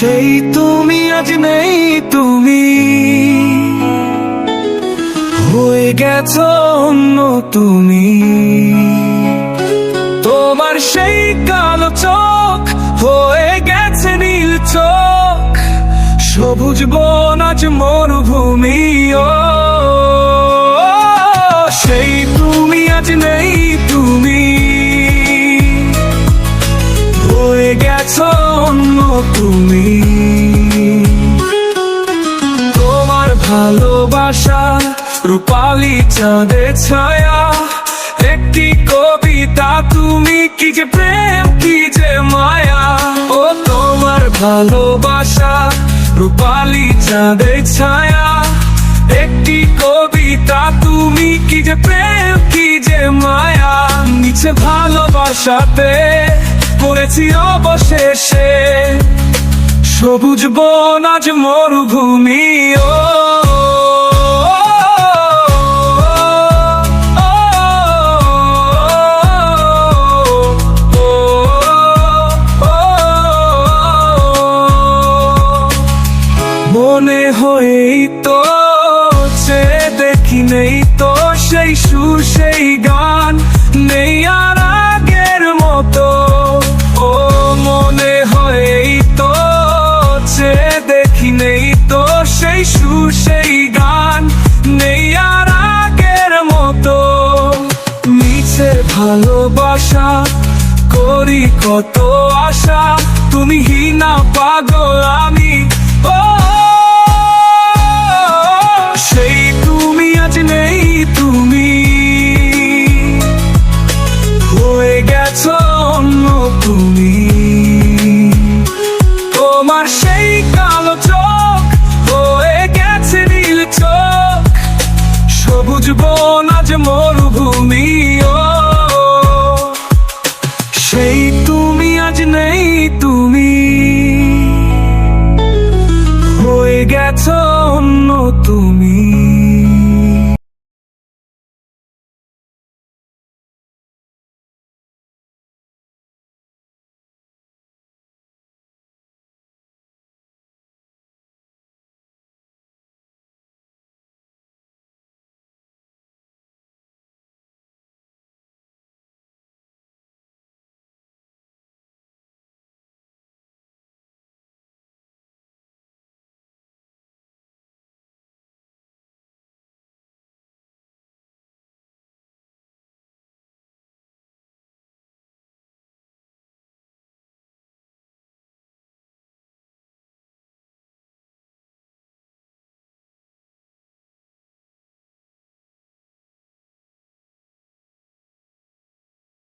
সেই তুমি আজ নেই তুমি। হয়ে গেছ অন্য তুমি। তোমার সেই কালো চোখ হয়ে গেছে নীল চোখ। সবুজ বন আজ মরুভূমি, ও। সেই তুমি আজ নেই তুমি। হয়ে গেছো অন্য তুমি। তোমার ভালোবাসা রূপালি চাঁদের ছায়া। একটি কবিতা তুমি কি যে প্রেম, কি যে মায়া। ও তোমার ভালোবাসা রূপালি চাঁদের ছায়া। একটি কবিতা তুমি কি যে প্রেম, কি যে মায়া। নিচে ভালোবাসাতে করেছি অবশেষে সবুজ বন আজ মরুভূমি ও মনে হয়েই তো সে দেখি নেই তো সেই সুর সেই গান নেই আর সেই সেই গান নেই আর আগের মতো। নিচে ভালোবাসা, করি কত আশা, তুমি হিনা পাগল আমি। ও বন আজ মরুভূমি।